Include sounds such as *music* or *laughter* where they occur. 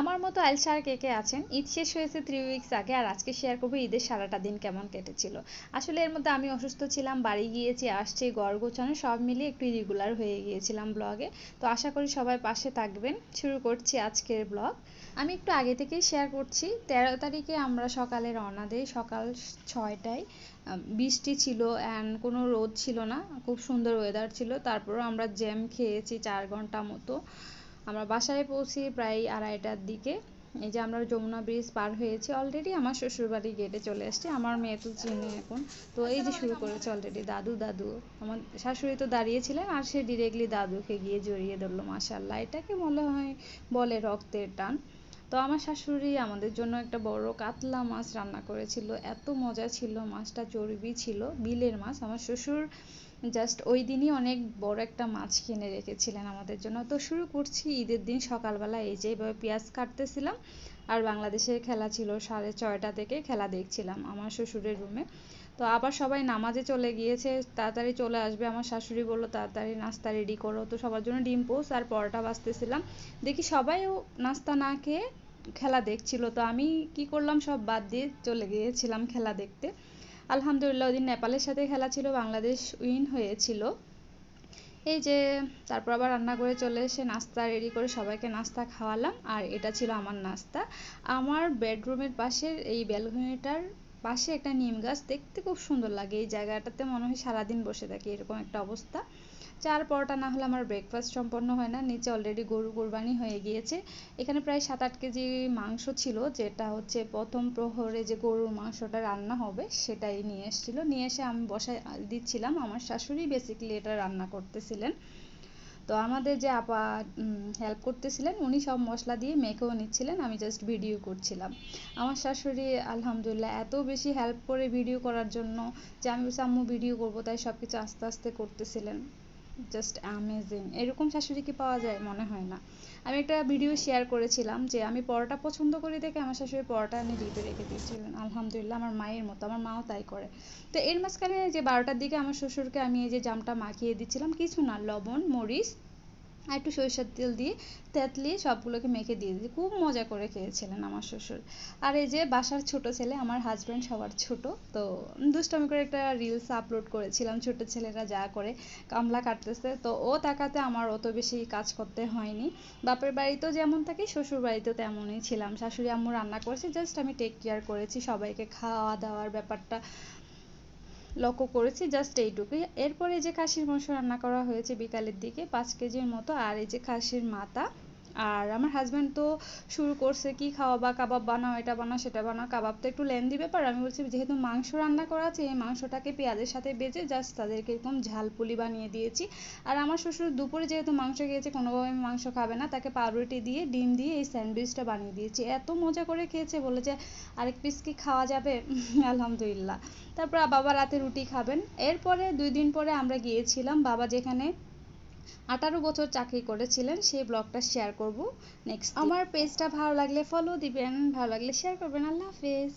আমার মতো আলসার কে কে আছেন? ঈদ শেষ হয়েছে থ্রি উইকস আগে, আর আজকে শেয়ার করব ঈদের সারাটা দিন কেমন কেটেছিল। আসলে এর মধ্যে আমি অসুস্থ ছিলাম, বাড়ি গিয়েছি, আসছি গড় গোছানো, সব মিলিয়ে একটু ইরেগুলার হয়ে গিয়েছিলাম ব্লগে তো আশা করি সবাই পাশে থাকবেন। শুরু করছি আজকের ব্লগ আমি একটু আগে থেকেই শেয়ার করছি, তেরো তারিখে আমরা সকালে রওনা দিই, সকাল ছয়টায়। বৃষ্টি ছিল অ্যান্ড কোনো রোদ ছিল না, খুব সুন্দর ওয়েদার ছিল। তারপরও আমরা জ্যাম খেয়েছি চার ঘণ্টা মতো। আমরা বাসায় পৌঁছি প্রায় আড়াইটার দিকে। এই যে আমরা যমুনা ব্রিজ পার হয়েছি অলরেডি আমার শ্বশুরবাড়ি গেটে চলে আসছে। আমার মেয়ে তো চিনি এখন। তো এই যে শুরু করেছে অলরেডি দাদু দাদু। আমার শাশুড়ি তো দাঁড়িয়েছিলেন আর সে ডিরেক্টলি দাদুকে গিয়ে জড়িয়ে ধরলো মাসাল্লাহ এটাকে মনে হয়, বলে রক্তের টান। তো আমার শাশুড়ি আমাদের জন্য একটা বড় কাতলা মাছ রান্না করেছিল। এত মজা ছিল, মাছটা চর্বি ছিল, বিলের মাছ। আমার শ্বশুর জাস্ট ওই দিনই অনেক বড় একটা মাছ কিনে রেখেছিলেন আমাদের জন্য। তো শুরু করছি ঈদের দিন সকালবেলা এই যে এভাবে পেঁয়াজ কাটতেছিলাম আর বাংলাদেশের খেলা ছিল সাড়ে ছয়টা থেকে খেলা দেখছিলাম আমার শ্বশুরের রুমে তো আবার সবাই নামাজে চলে গিয়েছে, তাড়াতাড়ি চলে আসবে, আমার শাশুড়ি বলল, তাড়াতাড়ি নাস্তা রেডি করো। তো সবার জন্য ডিম পোস্ট আর পরোটা বাজতেছিলাম দেখি সবাইও নাস্তা না খেয়ে খেলা দেখছিল। তো আমি কি করলাম, সব বাদ দিয়ে চলে গিয়েছিলাম খেলা দেখতে। আলহামদুলিল্লাহ, ওদিন নেপালের সাথে খেলা ছিল, বাংলাদেশ উইন হয়েছিল। এই যে, তারপর আবার রান্না করে চলে এসে নাস্তা রেডি করে সবাইকে নাস্তা খাওয়ালাম, আর এটা ছিল আমার নাস্তা। আমার বেডরুমের পাশের এই ব্যালকনিটার পাশে একটা নিম গাছ, দেখতে খুব সুন্দর লাগে। এই জায়গাটাতে মনে হয় সারাদিন বসে থাকি, এরকম একটা অবস্থা। চার পরোটা না হলে আমার ব্রেকফাস্ট সম্পন্ন হয় না। নিচে অলরেডি গরু কোরবানি হয়ে গিয়েছে। এখানে প্রায় সাত আট কেজি মাংস ছিল, যেটা হচ্ছে প্রথম প্রহরে যে গরুর মাংসটা রান্না হবে, সেটাই নিয়ে এসেছিল। নিয়ে এসে আমি বসায় দিচ্ছিলাম। আমার শাশুড়ি বেসিক্যালি এটা রান্না করতেছিলেন। তো আমাদের যে আপা হেল্প করতেছিলেন, উনি সব মশলা দিয়ে মেখেও নিচ্ছিলেন। আমি জাস্ট ভিডিও করছিলাম। আমার শাশুড়ি আলহামদুলিল্লাহ এত বেশি হেল্প করে ভিডিও করার জন্য যে আমি আম্মু ভিডিও করব। তাই সব কিছু আস্তে আস্তে করতেছিলেন। জাস্ট অ্যামেজিং এরকম শাশুড়ি কি পাওয়া যায়? মনে হয় না। আমি একটা ভিডিও শেয়ার করেছিলাম যে আমি পরোটা পছন্দ করি দেখে আমার শাশুড়ি পরোটা এনে ডিপে রেখে দিয়েছিলেন। আলহামদুলিল্লাহ, আমার মায়ের মতো, আমার মাও তাই করে। তো এর মাঝখানে যে বারোটার দিকে আমার শ্বশুরকে আমি এই যে জামটা মাখিয়ে দিচ্ছিলাম, কিছু না, লবণ, মরিচ আর একটু সরিষার তেল দিয়ে তেঁতলি সবগুলোকে মেখে দিয়ে দিই খুব মজা করে খেয়েছিলেন আমার শ্বশুর। আর এই যে বাসার ছোট ছেলে, আমার হাজব্যান্ড সবার ছোট, তো দুষ্টামি করে একটা রিলস আপলোড করেছিলাম ছোট ছেলেরা যা করে, কামলা কাটতেছে। তো ও তাকাতে আমার অত বেশি কাজ করতে হয়নি। বাপের বাড়িতেও যেমন থাকি, শ্বশুর বাড়িতেও তেমনই ছিলাম। শাশুড়ি আম্মু রান্না করেছে জাস্ট আমি টেক কেয়ার করেছি। সবাইকে খাওয়া দাওয়ার ব্যাপারটা লক্ষ্য করেছি জাস্ট এইটুকুই। এরপরে যে খাসির মাংস রান্না করা হয়েছে বিকালের দিকে, পাঁচ কেজির মতো, আর এই যে খাসির মাথা আর আমার হাজব্যান্ড তো শুরু করছে কি খাওয়া বা কাবাব বানাও, এটা বানাও, সেটা বানাও। কাবাব তো একটু লেন্দি ব্যাপার। আমি বলছি, যেহেতু মাংস রান্না করা আছে, এই মাংসটাকে পেঁয়াজের সাথে বেজে জাস্ট তাদেরকে এরকম ঝাল পুলি বানিয়ে দিয়েছি। আর আমার শ্বশুর দুপুরে যেহেতু মাংস খেয়েছে, কোনোভাবে মাংস খাবে না, তাকে পাউরুটি দিয়ে, ডিম দিয়ে এই স্যান্ডউইচটা বানিয়ে দিয়েছি। এত মজা করে খেয়েছে বলে যে আরেক পিস কি খাওয়া যাবে? *laughs* আলহামদুলিল্লাহ। তারপর বাবা রাতে রুটি খাবেন। এরপরে দুই দিন পরে আমরা গিয়েছিলাম, বাবা যেখানে আঠারো বছর চাকরি করেছিলেন, সেই ব্লগটা শেয়ার করব নেক্সট আমার পেজটা ভালো লাগলে ফলো দিবেন, ভালো লাগলে শেয়ার করবেন। আল্লাহ হাফেজ।